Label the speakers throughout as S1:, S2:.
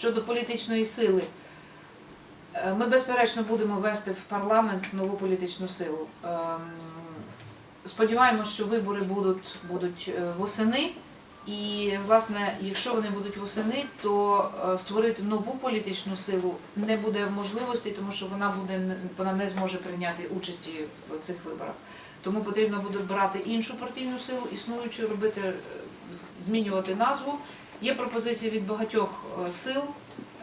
S1: Щодо політичної сили, е, ми безперечно будемо вести в парламент нову політичну силу. Ем, Сподіваємось, що вибори будуть, будуть е, восени. І, власне, якщо вони будуть восени, то е, створити нову політичну силу не буде можливості, тому що вона буде вона не зможе прийняти участі в цих виборах. Тому потрібно буде брати іншу партійну силу, існуючу, робити, змінювати назву. Є пропозиції від багатьох е, сил,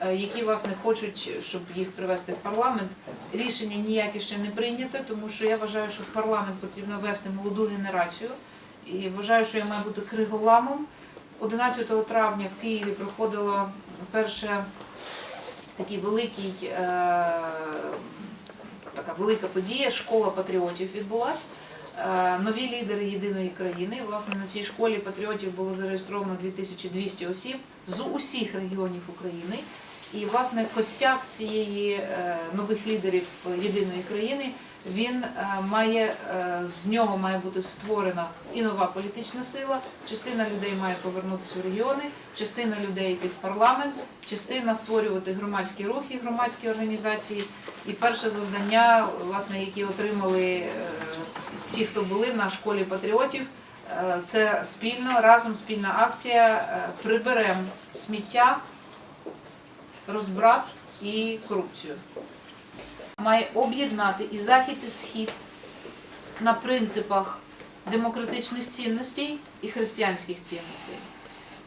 S1: е, які власне хочуть, щоб їх привести в парламент. Рішення ніяке ще не прийнято, тому що я вважаю, що в парламент потрібно вести молоду генерацію. І вважаю, що я маю бути криголамом. 11 травня в Києві проходило перше такий великий, е, така велика подія, школа патріотів відбулась. Е, Нові лідери єдиної країни. Власне, на цій школі патріотів було зареєстровано 2200 осіб з усіх регіонів України. І власне костяк цієї е, нових лідерів єдиної країни він е, має з нього має бути створена і нова політична сила. Частина людей має повернутися в регіони, частина людей йти в парламент, частина створювати громадські рухи, громадські організації. І перше завдання, власне, які отримали ті, хто були на школі патріотів, е, це спільно разом спільна акція е, приберемо сміття, розбрат і корупцію має об'єднати і захід, і схід на принципах демократичних цінностей і християнських цінностей.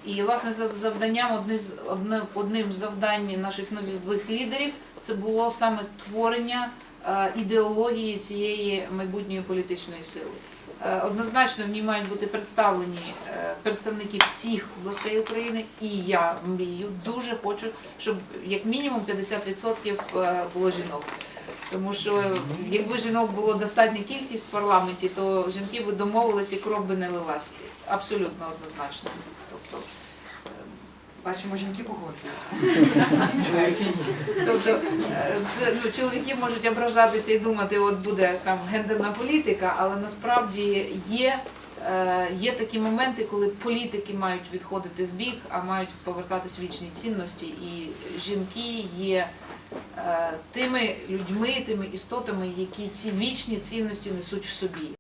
S1: І власне за- завданням одним з завдань наших нових лідерів це було саме творення ідеології цієї майбутньої політичної сили. Е, Однозначно в ній мають бути представлені е, представники всіх областей України, і я мрію, дуже хочу, щоб як мінімум 50% е, було жінок. Тому що якби жінок було достатня кількість в парламенті, то жінки б домовилися і кров би не лилась. Абсолютно однозначно. Тобто, е,
S2: Бачимо, жінки погоджуються.
S1: Тобто е, ну, чоловіки можуть ображатися і думати, от буде там гендерна політика, але насправді є, е, є такі моменти, коли політики мають відходити в бік, а мають повертатись вічні цінності. І жінки є е, тими людьми, тими істотами, які ці вічні цінності несуть в собі.